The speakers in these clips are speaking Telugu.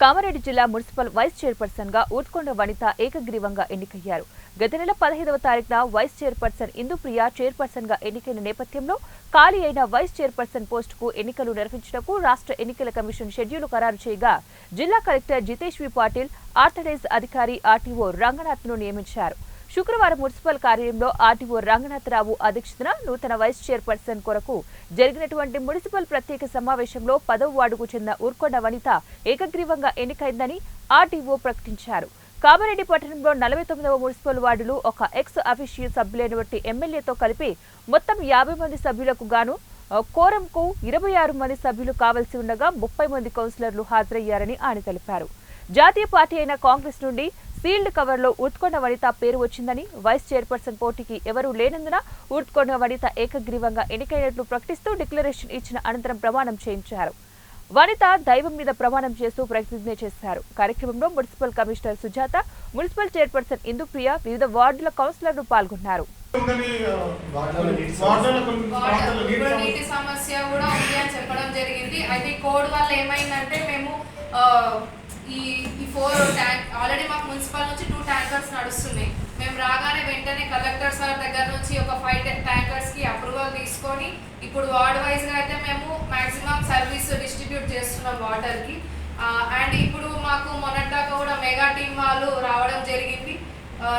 కామారెడ్డి జిల్లా మున్సిపల్ వైస్ చైర్పర్సన్గా ఊట్కొండ వనిత ఏకగ్రీవంగా ఎన్నికయ్యారు. గత నెల పదహైదవ తారీఖున వైస్ చైర్పర్సన్ ఇందుప్రియ చైర్పర్సన్గా ఎన్నికైన నేపథ్యంలో ఖాళీ అయిన వైస్ చైర్పర్సన్ పోస్టుకు ఎన్నికలు నిర్వహించడకు రాష్ట్ర ఎన్నికల కమిషన్ షెడ్యూల్ ఖరారు చేయగా జిల్లా కలెక్టర్ జితేష్ వి పాటిల్ ఆర్థడైజ్ అధికారి ఆర్టీఓ రంగనాథ్ను నియమించారు. శుక్రవారం మున్సిపల్ కార్యాలయంలో ఆర్టీఓ రంగనాథరావు అధ్యక్షతన నూతన వైస్ చైర్పర్సన్ కొరకు జరిగినటువంటి మున్సిపల్ ప్రత్యేక సమావేశంలో పదవ వార్డుకు చెందిన ఊర్కొండ వనిత ఏకగ్రీవంగా ఎన్నికైందని ఆర్టీఓ ప్రకటించారు. కామారెడ్డి పట్టణంలో నలభై తొమ్మిదవ మున్సిపల్ వార్డులు ఒక ఎక్స్ అఫీషియల్ సభ్యులైనటువంటి ఎమ్మెల్యేతో కలిపి మొత్తం యాభై మంది సభ్యులకు గాను కోరంకు ఇరవై ఆరు మంది సభ్యులు కావలసి ఉండగా ముప్పై మంది కౌన్సిలర్లు హాజరయ్యారని ఆయన తెలిపారు. జాతీయ పార్టీ అయిన కాంగ్రెస్ నుండి సీల్డ్ కవర్లో ఉత్కొండ వనిత పేరు వచ్చిందని వైస్ చైర్పర్సన్ పోటీకి ఎవరూ లేనందున ఉత్కొండ వనిత ఏకగ్రీవంగా ఎన్నికైనట్లు ప్రకటిస్తూ డిక్లరేషన్ ఇచ్చిన అనంతరం ప్రమాణం చేయించారు. వనిత దైవం మీద ప్రమాణం చేస్తూ ప్రతిజ్ఞ చేశారు. కార్యక్రమంలో municipal commissioner Sujatha municipal chairperson Indupriya వివిధ వార్డుల కౌన్సిలర్లు పాల్గొన్నారు. నీటి సమస్య. కూడా ఉంది అని చెప్పడం జరిగింది. అయితే కోడ్ వల్ల ఏమైందంటే మేము ఈ ఈ ఫోర్ ట్యాంక్ ఆల్రెడీ మాకు మున్సిపల్ నుంచి టూ ట్యాంకర్స్ నడుస్తున్నాయి. మేము రాగానే వెంటనే కలెక్టర్ సార్ దగ్గర నుంచి ఒక ఫైవ్ ట్యాంకర్స్కి అప్రూవల్ తీసుకొని ఇప్పుడు వార్డ్ వైజ్గా అయితే మేము మాక్సిమం సర్వీస్ డిస్ట్రిబ్యూట్ చేస్తున్నాం వాటర్కి. అండ్ ఇప్పుడు మాకు మొన్నటిదాకా కూడా మెగా టీం వాళ్ళు రావడం జరిగింది.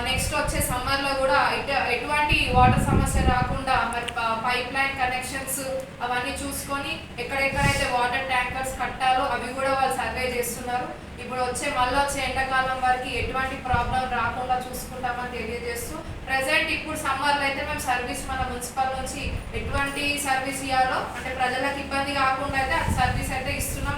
నెక్స్ట్ వచ్చే సమ్మర్లో కూడా ఎటు- ఎటువంటి వాటర్ సమస్య రాకుండా మరి పైప్ లైన్ కనెక్షన్స్ అవన్నీ చూసుకొని ఎక్కడెక్కడైతే వాటర్ ట్యాంకర్స్ కట్టాలో అవి కూడా వాళ్ళు సర్వే చేస్తున్నారు. ఇప్పుడు వచ్చే మళ్ళీ వచ్చే ఎండాకాలం వరకు ఎటువంటి ప్రాబ్లం రాకుండా చూసుకుంటామని తెలియజేస్తూ ప్రజెంట్ ఇప్పుడు సమ్మర్లో అయితే మేము సర్వీస్ మన మున్సిపల్ నుంచి ఎటువంటి సర్వీస్ ఇవ్వాలో అంటే ప్రజలకు ఇబ్బంది కాకుండా అయితే సర్వీస్ అయితే ఇస్తున్నాం.